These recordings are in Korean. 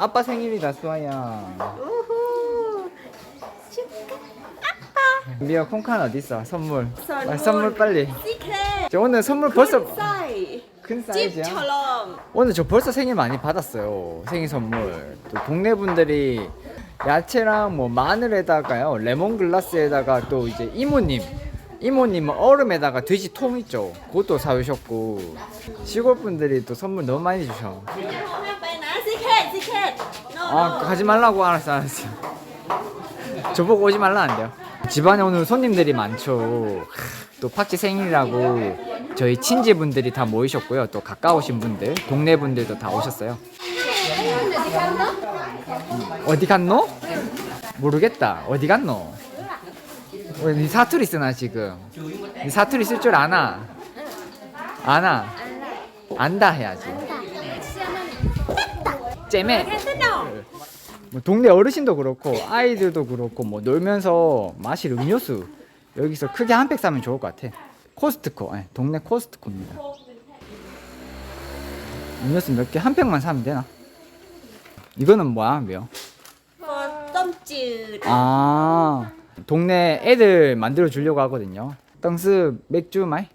아빠 생일이 다스와야. 우후. 축하 아빠 미야 콩칸 어디 있어? 선물. 선물, 아, 선물 빨리. 저 오늘 선물 벌써 사이. 큰 사이즈야? 집처럼. 오늘 저 벌써 생일 많이 받았어요 생일 선물. 또 동네 분들이 야채랑 뭐 마늘에다가요 레몬글라스에다가 또 이제 이모님 이모님 얼음에다가 돼지 통 있죠? 그것도 사오셨고. 시골 분들이 또 선물 너무 많이 주셔. 아, 아 가지 말라고 알았어 알았어. 저보고 오지 말라 안 돼요. 집안에 오늘 손님들이 많죠. 또 파티 생일이라고 저희 친지분들이 다 모이셨고요. 또 가까우신 분들 동네 분들도 다 오셨어요. 음, 어디 갔노? 모르겠다. 어디 갔노? 왜 네 사투리 쓰나 지금? 네 사투리 쓸 줄 아나? 아나? 안다 해야지. 잼에 뭐 동네 어르신도 그렇고 아이들도 그렇고 뭐 놀면서 마실 음료수 여기서 크게 한 팩 사면 좋을 것 같아. 코스트코, 예, 동네 코스트코입니다. 음료수 몇 개 한 팩만 사면 되나? 이거는 뭐야, 며? 썸จื 아, 동네 애들 만들어 주려고 하거든요. 땅스 맥주 마이.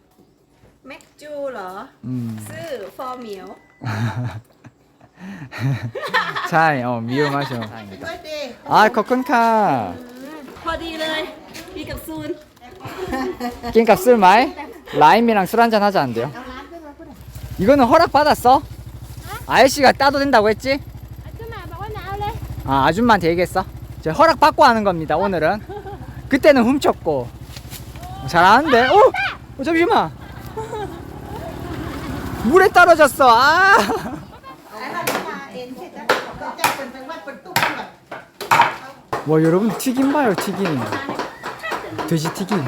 맥주러 음. 쓰 포미오 หรอ 음. ซื้อ for meal 자, 어, 미워 마셔. 아, 코콘카. พอดีเลยพี่กับซูน 낀값 쓸 마이? 라임이랑 술 한잔 하자 안 돼요? 이거는 허락 받았어? 아저씨가 따도 된다고 했지? ขึ้นมาบอกว่าหนาวเลย 아 아줌마한테 얘기했어? 저 허락 받고 하는 겁니다 오늘은 그때는 훔쳤고 잘하는데? 어? 어 잠시만 물에 떨어졌어 아 와 여러분 튀김 봐요 튀김. 돼지 튀김.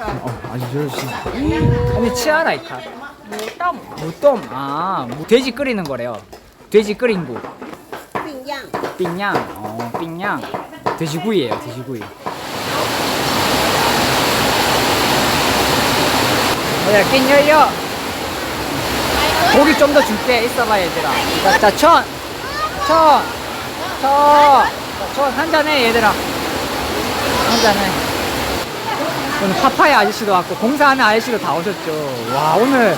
어, 아주 아니 치아나이카 무덤. 무덤. 아 돼지 끓이는 거래요. 돼지 끓인 국 빙양. 어 빙양. 돼지구이예요 돼지구이. 어, 뭐야 낀 열려. 고기 좀 더 줄게 있어봐 얘들아. 자천 천 천 천 한잔해 얘들아. 한잔해. 오늘 파파야 아저씨도 왔고 공사하는 아저씨도 다 오셨죠. 와 오늘.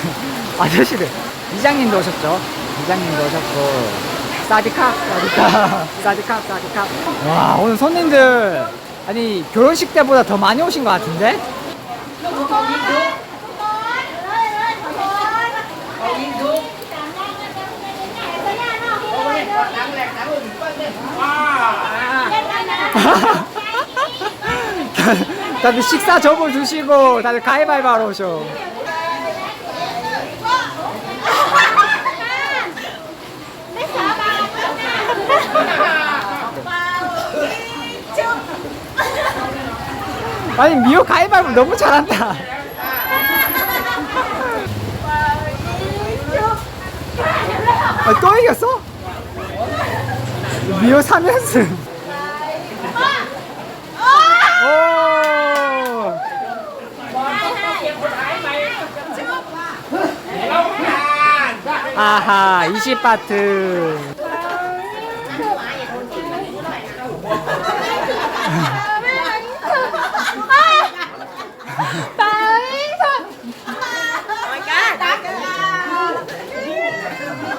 아저씨들. 이장님도 오셨죠? 이장님도 오셨고. 사디캅 사디캅 사디캅 사디캅 와 오늘 손님들. 아니 결혼식 때보다 더 많이 오신 것 같은데 다들 식사 접어 두시고 다들 가위바위보 하러 오셔. 아니 미호 가위바위보 너무 잘한다. 아, 또 이겼어? 미호 3연승 오! 아하 20바트.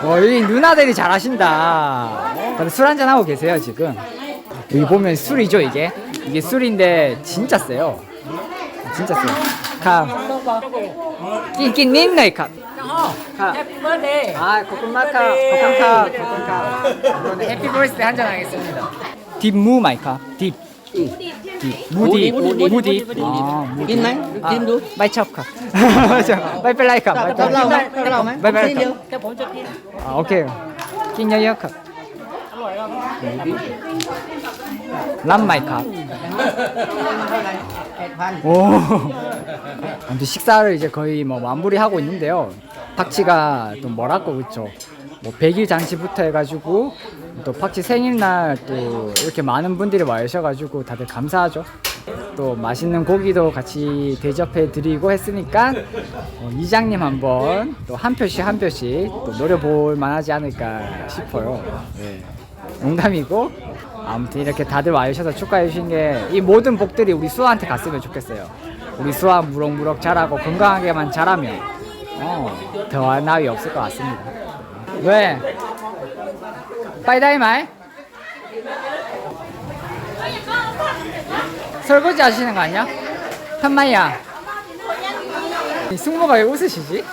어, 여기 누나들이 잘하신다. 다들 술 한잔 하고 계세요 지금. 여기 보면 술이죠 이게. 이게 술인데 진짜 세요. 진짜 세요. 카. 낀낀 닝네 카. 카. 아 코코마카 코코카 코코카. 이거는 해피 버스데 한잔 하겠습니다. 딥무 마이 카. 딥. 딥. 무디 무디 무디. 아 무디. 아, Kim đu. 마이 첩카. 마이 펠라이카. 마이. Cái bốn cho Kim. 아, 오케이. 컵. 람 마이 컵. 오. 아무튼 식사를 이제 거의 뭐 마무리하고 있는데요. 박치가 또 뭐라고 그쵸. 뭐 100일 잔치부터 해가지고 또 팍치 생일날 또 이렇게 많은 분들이 와주셔가지고 다들 감사하죠. 또 맛있는 고기도 같이 대접해 드리고 했으니까 어, 이장님 한번 또 한 표씩 한 표씩 또 노려볼 만하지 않을까 싶어요. 네. 농담이고 아무튼 이렇게 다들 와주셔서 축하해 주신 게 이 모든 복들이 우리 수아한테 갔으면 좋겠어요. 우리 수아 무럭무럭 자라고 건강하게만 자라면 어, 더한 나위 없을 것 같습니다. 왜? 빠이다이 말? 설거지 하시는 거 아니야? 한마이야. 이 승모가 왜 웃으시지?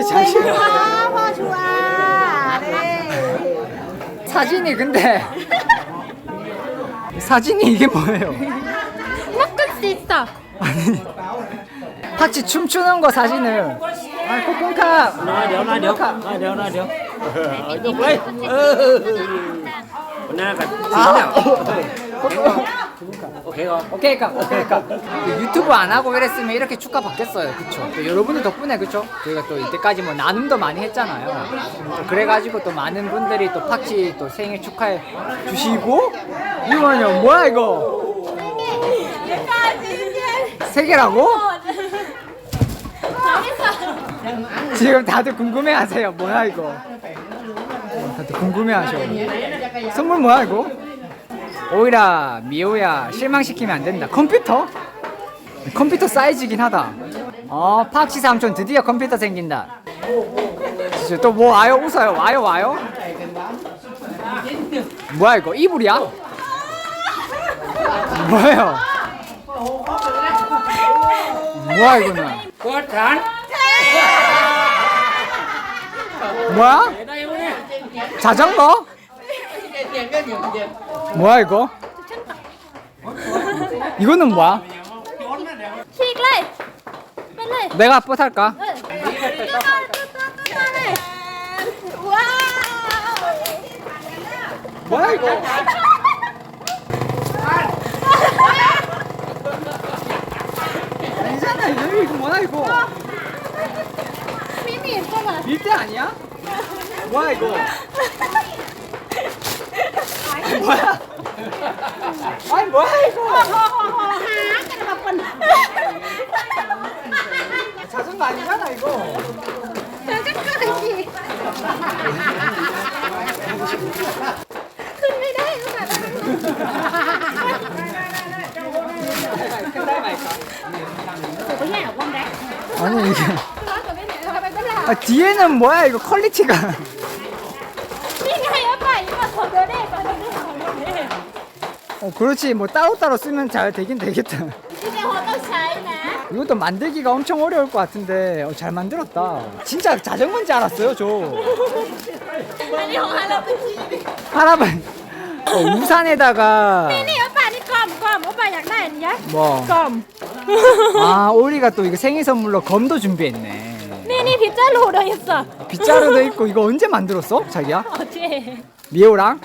아니 잠시만 พ่อชัวร์นี่ 사진이 근데 사진이 이게 뭐예요? มักกะสิตะ 아니 같이 춤추는 거 사진을 아 코콘카 น้อยเดี๋ยวน้อยเดี๋ยวน้อยเดี๋ยวน้อยเดี๋ยวเออยกเลยเออคนหน้ากัน 아 โอเ 오케이 가. 오케이 가. 오케이 유튜브 안 하고 이랬으면 이렇게 축하 받겠어요. 그쵸? 또 여러분들 덕분에 그쵸? 저희가 또 이때까지 뭐 나눔도 많이 했잖아요. 그래가지고 또 많은 분들이 또 팍치 또 생일 축하해 주시고 이거는요 뭐야 이거? 세 개라고? 지금 다들 궁금해하세요. 뭐야 이거? 다들 궁금해하셔. 선물 뭐야 이거? 오이라 미호야 실망시키면 안 된다 컴퓨터? 컴퓨터 사이즈긴 하다 어 팍시 삼촌 드디어 컴퓨터 생긴다 또 뭐 와요 웃어요 와요 와요 뭐야 이거 이불이야? 뭐예요? 뭐야 이거는 꼴탄? 뭐야? 자전거? 뭐야 이거? 이거는 뭐야? Chiếc lên Bên này 내가 뽀살까? Đưa con, đưa con, đưa con này Wow 뭐야 이거? 괜찮아 이거 이거 뭐야 이거? Mimi, con là 밀대 아니야? 뭐야 이거? 뭐야? 아이 뭐야 이거? 자전거 아니잖아 이거. 아니 이게 아, 뭐 뒤에는 뭐야 이거 퀄리티가 어, 그렇지. 뭐 따로따로 쓰면 잘 되긴 되겠다. 이것도 만들기가 엄청 어려울 것 같은데. 어, 잘 만들었다. 진짜 자전거인 줄 알았어요 저. 아니 할아버지. 할아버지. 어, 우산에다가 뭐아 오리가 또 이거 생일 선물로 검도 준비했네. 네네 빗자루 오라 했어. 빗자루도 있고 이거 언제 만들었어 자기야? 어제. 미호랑?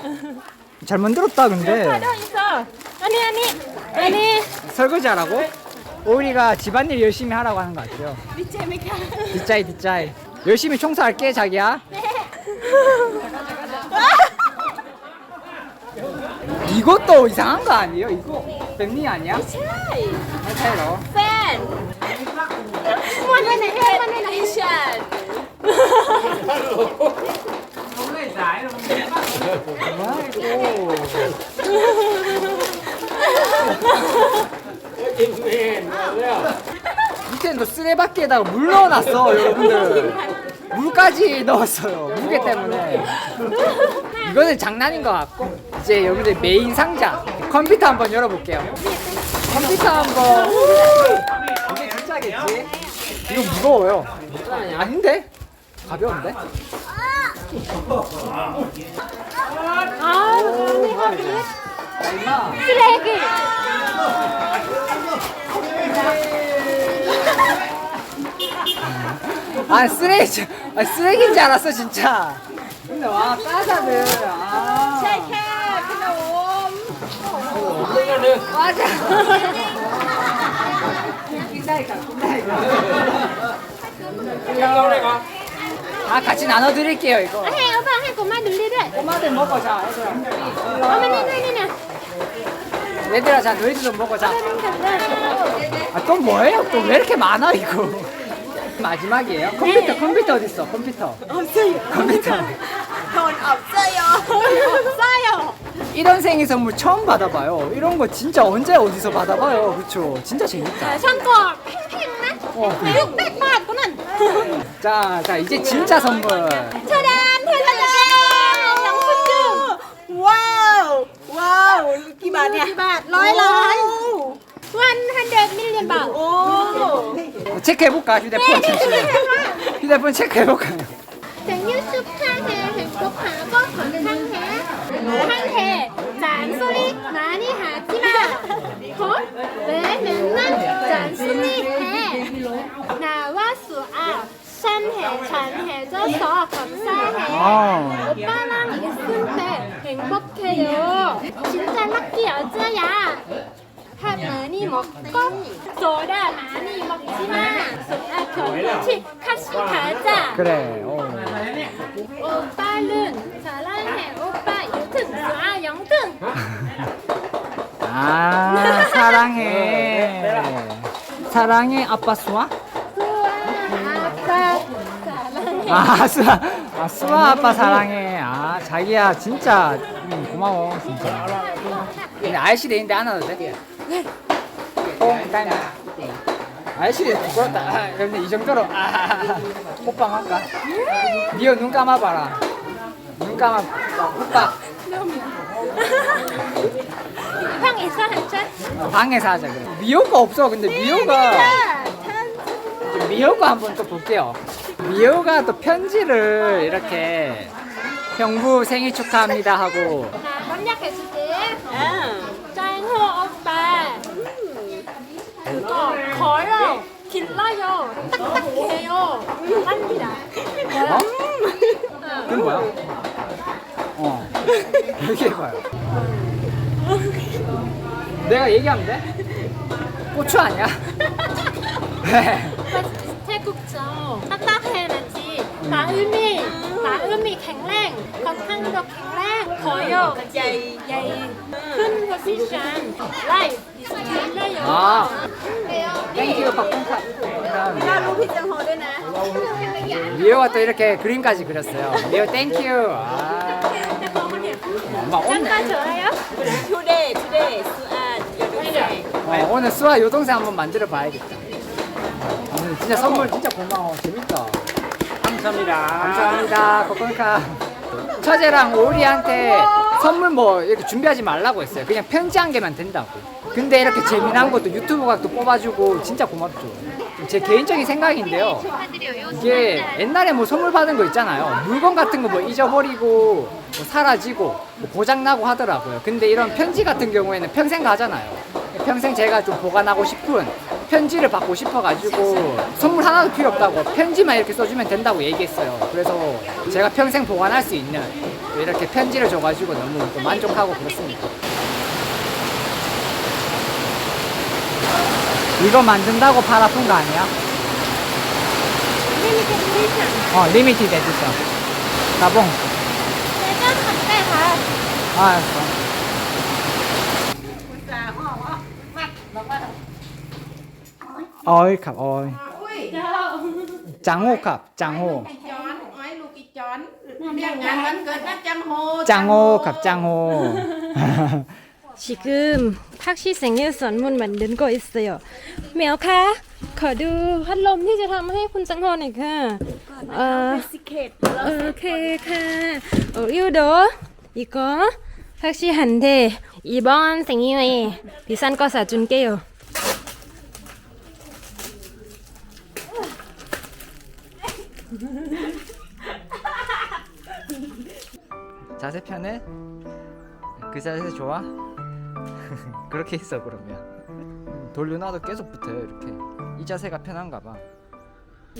잘 만들었다 근데 있어. 아니 아니 아니. 설거지하라고? 오리가 집안일 열심히 하라고 하는 것 같아요 재밌게. 뒷자이 뒷자이 열심히 청소할게 자기야 이것도 이상한 거 아니에요? 이거 백미 아니야? 차이로 Fan. One minute. 밑에는 또 쓰레받기에다가 물 넣어놨어 여러분들 물까지 넣었어요 무게 때문에 이거는 장난인 것 같고 이제 여러분들 메인 상자 컴퓨터 한번 열어볼게요 컴퓨터 한번 이게 진짜겠지? 이거 무거워요 아닌데? 가벼운데? 아, 임마 쓰레기. 아 쓰레기. 아 쓰레기인 줄 알았어 진짜. 근데 와 싸다들. 아. 맞아. 낀다니까 낀다니까 아 같이 나눠드릴게요 이거. 아, 해, 오빠, 해, 고마 눌리래. 꼬마들 먹어 자 얘들아 어머, 네, 네, 네, 네. 얘들아 자 너희들도 먹어 자 아 또 뭐예요? 또 왜 이렇게 많아 이거? 마지막이에요. 컴퓨터 컴퓨터 어딨어? 컴퓨터. 없어요. 컴퓨터. 돈 없어요. 없어요. 이런 생일 선물 처음 받아봐요 이런 거 진짜 언제 어디서 받아봐요 그쵸 진짜 재밌다 상권 팽팽네. 어. 600바 구는. 자, 자 이제 진짜 선물. 짜란, 대단하게. 영수증. 와우. 와우.กี่บาทเนี่ยกี่บาทร้อยล้าน 100 million baht. 오. 체크해 볼까 휴대폰 잠시만. 휴대폰 체크해 볼까요? 생일 축 해 잔소리 많이 하지 마 어? 왜 맨날 잔소리 해 나와 수아 짠해 잘해줘서 감사해 어. 오빠랑 있을 때 행복해요 진짜 럭키 여자야 밥 많이 먹고 소라 많이 먹지마 수아 경치 같이 가자 그래. 어. 오빠는 사랑해 오빠 1등 수아 0등 아 사랑해. 사랑해 아빠 수아? 아 수아. 아 수아 아빠 사랑해. 아 자기야 진짜 음, 고마워 진짜. 아이씨 내인데 안 와도 돼? 어, 일단 아이씨 부끄럽다. 아, 근데 이 정도로 아, 호빵 할까? 니어 눈 감아봐라. 눈 감아. 호빵. 한잔? 어, 방에서 하자 그래. 미호가 없어. 근데 미호가 미호가 한번 또 볼게요. 미호가 또 편지를 이렇게 형부 생일 축하합니다 하고 나 번역해줄게 짱호 오빠 그거 걸어 길러요 딱딱해요 합니다 어? 그건 뭐야? 어. 얘기해봐요. 내가 얘기하면 돼? 고추 아니야? 왜? 태국죠 딱딱해야지 마음이 마음이 갱랭 건강도 갱랭 커요 야이 야이 큰 포지션 라이프 길러요 아, 땡큐 박동카. 미호가 또 이렇게 그림까지 그렸어요. 미호 땡큐. 아, 엄마 오늘 짱가 좋아요? today, today, 수아 여동생. 어, 오늘 수아 요동생 한번 만들어 봐야겠다. 오늘 진짜 선물 진짜 고마워. 재밌다. 감사합니다. 감사합니다. 코코카. 처제랑 오리한테 선물 뭐 이렇게 준비하지 말라고 했어요. 그냥 편지 한 개만 된다고. 근데 이렇게 재미난 것도 유튜브가 또 뽑아주고 진짜 고맙죠. 제 개인적인 생각인데요. 이게 옛날에 뭐 선물 받은 거 있잖아요. 물건 같은 거 뭐 잊어버리고 뭐 사라지고 뭐 고장나고 하더라고요. 근데 이런 편지 같은 경우에는 평생 가잖아요. 평생 제가 좀 보관하고 싶은 편지를 받고 싶어가지고 선물 하나도 필요 없다고 편지만 이렇게 써주면 된다고 얘기했어요. 그래서 제가 평생 보관할 수 있는 또 이렇게 편지를 줘가지고 너무 또 만족하고 그렇습니다. 이거 만든다고 팔 아픈 거 아니야? 어, 리미티드 에디션. 가봉. 내가 한때 가 아, 알았어. 어이 컵, 어이. 장호 컵, 장호. เรียกงานวันเกิดนัดจังโฮ 짱호 갑짱호 지금 탁시 생일 선물 만든 거 있어요. 매우카, 거두 활롬ที่จะทำให้คุณจังโฮหน่อยค่ะเอ่อโอเคค่ะ어 이거도 이거 탁시한테 이번 생일에 비싼 거 사줄게요. 자세 편해? 그 자세 좋아? 그렇게 있어 그러면 돌려놔도 계속 붙어요 이렇게 이 자세가 편한가 봐